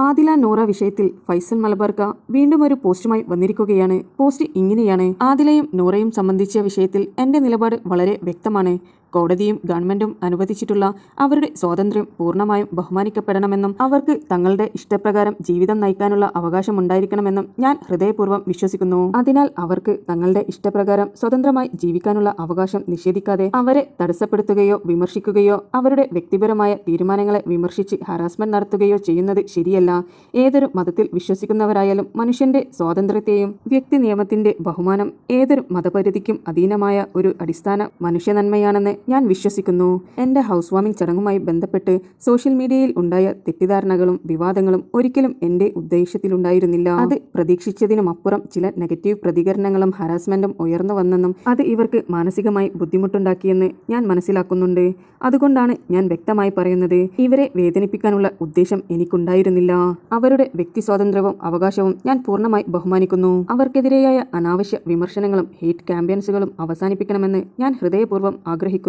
ആദില നോറ വിഷയത്തിൽ ഫൈസൽ മലബാർക്ക വീണ്ടും ഒരു പോസ്റ്റുമായി വന്നിരിക്കുകയാണ്. പോസ്റ്റ് ഇങ്ങനെയാണ്. ആദിലയും നോറയും സംബന്ധിച്ച വിഷയത്തിൽ എന്റെ നിലപാട് വളരെ വ്യക്തമാണ്. കോടതിയും ഗവൺമെന്റും അനുവദിച്ചിട്ടുള്ള അവരുടെ സ്വാതന്ത്ര്യം പൂർണമായും ബഹുമാനിക്കപ്പെടണമെന്നും അവർക്ക് തങ്ങളുടെ ഇഷ്ടപ്രകാരം ജീവിതം നയിക്കാനുള്ള അവകാശം ഉണ്ടായിരിക്കണമെന്നും ഞാൻ ഹൃദയപൂർവം വിശ്വസിക്കുന്നു. അതിനാൽ അവർക്ക് തങ്ങളുടെ ഇഷ്ടപ്രകാരം സ്വതന്ത്രമായി ജീവിക്കാനുള്ള അവകാശം നിഷേധിക്കാതെ അവരെ തടസ്സപ്പെടുത്തുകയോ വിമർശിക്കുകയോ അവരുടെ വ്യക്തിപരമായ തീരുമാനങ്ങളെ വിമർശിച്ച് ഹറാസ്മെന്റ് നടത്തുകയോ ചെയ്യുന്നത് ശരിയല്ല. ഏതൊരു മതത്തിൽ വിശ്വസിക്കുന്നവരായാലും മനുഷ്യന്റെ സ്വാതന്ത്ര്യത്തെയും വ്യക്തി നിയമത്തിന്റെ ബഹുമാനം ഏതൊരു മതപരിധിക്കും അധീനമായ ഒരു അടിസ്ഥാന മനുഷ്യനന്മയാണെന്ന് ഞാൻ വിശ്വസിക്കുന്നു. എന്റെ ഹൗസ് വാമിംഗ് ചടങ്ങുമായി ബന്ധപ്പെട്ട് സോഷ്യൽ മീഡിയയിൽ ഉണ്ടായ തെറ്റിദ്ധാരണകളും വിവാദങ്ങളും ഒരിക്കലും എന്റെ ഉദ്ദേശത്തിലുണ്ടായിരുന്നില്ല അത് പ്രതീക്ഷിച്ചതിനുമപ്പുറം ചില നെഗറ്റീവ് പ്രതികരണങ്ങളും ഹറാസ്മെന്റും ഉയർന്നു വന്നെന്നും അത് ഇവർക്ക് മാനസികമായി ബുദ്ധിമുട്ടുണ്ടാക്കിയെന്ന് ഞാൻ മനസ്സിലാക്കുന്നുണ്ട്. അതുകൊണ്ടാണ് ഞാൻ വ്യക്തമായി പറയുന്നത് ഇവരെ വേദനിപ്പിക്കാനുള്ള ഉദ്ദേശം എനിക്കുണ്ടായിരുന്നില്ല. അവരുടെ വ്യക്തി സ്വാതന്ത്ര്യവും അവകാശവും ഞാൻ പൂർണമായി ബഹുമാനിക്കുന്നു. അവർക്കെതിരെയായ അനാവശ്യ വിമർശനങ്ങളും ഹേറ്റ് ക്യാമ്പയിൻസുകളും അവസാനിപ്പിക്കണമെന്ന് ഞാൻ ഹൃദയപൂർവം ആഗ്രഹിക്കുന്നു.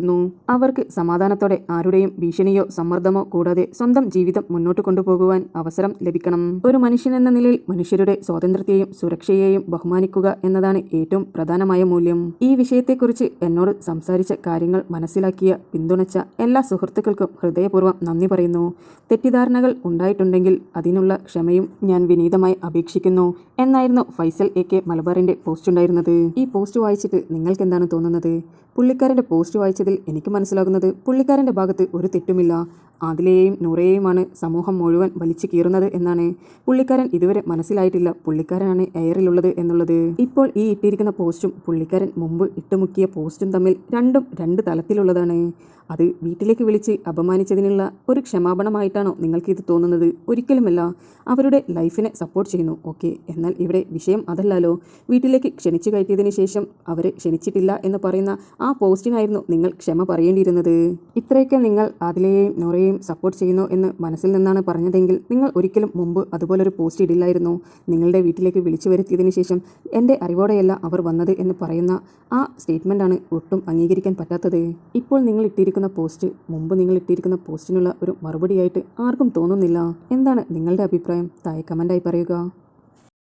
അവർക്ക് സമാധാനത്തോടെ ആരുടെയും ഭീഷണിയോ സമ്മർദ്ദമോ കൂടാതെ സ്വന്തം ജീവിതം മുന്നോട്ട് കൊണ്ടുപോകുവാൻ അവസരം ലഭിക്കണം. ഒരു മനുഷ്യൻ എന്ന നിലയിൽ മനുഷ്യരുടെ സ്വാതന്ത്ര്യത്തെയും സുരക്ഷയെയും ബഹുമാനിക്കുക എന്നതാണ് ഏറ്റവും പ്രധാനമായ മൂല്യം. ഈ വിഷയത്തെക്കുറിച്ച് എന്നോട് സംസാരിച്ച കാര്യങ്ങൾ മനസ്സിലാക്കിയ പിന്തുണച്ച എല്ലാ സുഹൃത്തുക്കൾക്കും ഹൃദയപൂർവം നന്ദി പറയുന്നു. തെറ്റിദ്ധാരണകൾ ഉണ്ടായിട്ടുണ്ടെങ്കിൽ അതിനുള്ള ക്ഷമയും ഞാൻ വിനീതമായി അപേക്ഷിക്കുന്നു എന്നായിരുന്നു ഫൈസൽ എ കെ മലബാറിന്റെ പോസ്റ്റ് ഉണ്ടായിരുന്നത്. ഈ പോസ്റ്റ് വായിച്ചിട്ട് നിങ്ങൾക്ക് എന്താണ് തോന്നുന്നത്? പുള്ളിക്കാരന്റെ പോസ്റ്റ് വായിച്ചതിൽ എനിക്ക് മനസ്സിലാകുന്നത് പുള്ളിക്കാരന്റെ ഭാഗത്ത് ഒരു തെറ്റുമില്ല. ആദിലയെയും നൂറയെയുമാണ് സമൂഹം മുഴുവൻ വലിച്ചു കീറുന്നത് എന്നാണ്. പുള്ളിക്കാരൻ ഇതുവരെ മനസ്സിലായിട്ടില്ല പുള്ളിക്കാരനാണ് എയറിലുള്ളത് എന്നുള്ളത്. ഇപ്പോൾ ഈ ഇട്ടിരിക്കുന്ന പോസ്റ്റും പുള്ളിക്കാരൻ മുമ്പ് ഇട്ടുമുക്കിയ പോസ്റ്റും തമ്മിൽ രണ്ടും രണ്ട് തലത്തിലുള്ളതാണ്. അത് വീട്ടിലേക്ക് വിളിച്ച് അപമാനിച്ചതിനുള്ള ഒരു ക്ഷമാപണമായിട്ടാണോ നിങ്ങൾക്ക് ഇത് തോന്നുന്നത്? ഒരിക്കലുമല്ല. അവരുടെ ലൈഫിനെ സപ്പോർട്ട് ചെയ്യുന്നു ഓക്കെ. എന്നാൽ ഇവിടെ വിഷയം അതല്ലല്ലോ. വീട്ടിലേക്ക് ക്ഷണിച്ചു കയറ്റിയതിന് ശേഷം അവരെ ക്ഷണിച്ചിട്ടില്ല എന്ന് പറയുന്ന ആ പോസ്റ്റിനായിരുന്നു നിങ്ങൾ ക്ഷമ പറയേണ്ടിയിരുന്നത്. ഇത്രയൊക്കെ നിങ്ങൾ അതിലെയും നോറയെയും സപ്പോർട്ട് ചെയ്യുന്നു എന്ന് മനസ്സിൽ നിന്നാണ് പറഞ്ഞതെങ്കിൽ നിങ്ങൾ ഒരിക്കലും മുമ്പ് അതുപോലൊരു പോസ്റ്റ് ഇടില്ലായിരുന്നു. നിങ്ങളുടെ വീട്ടിലേക്ക് വിളിച്ചു വരുത്തിയതിന് ശേഷം എന്റെ അറിവോടെയല്ല അവർ വന്നത് എന്ന് പറയുന്ന ആ സ്റ്റേറ്റ്മെന്റാണ് ഒട്ടും അംഗീകരിക്കാൻ പറ്റാത്തത്. ഇപ്പോൾ നിങ്ങൾ ഇട്ടിരിക്കുന്ന പോസ്റ്റ് മുമ്പ് നിങ്ങൾ ഇട്ടിരിക്കുന്ന പോസ്റ്റിനുള്ള ഒരു മറുപടിയായിട്ട് ആർക്കും തോന്നുന്നില്ല. എന്താണ് നിങ്ങളുടെ അഭിപ്രായം? താഴെ കമന്റായി പറയുക.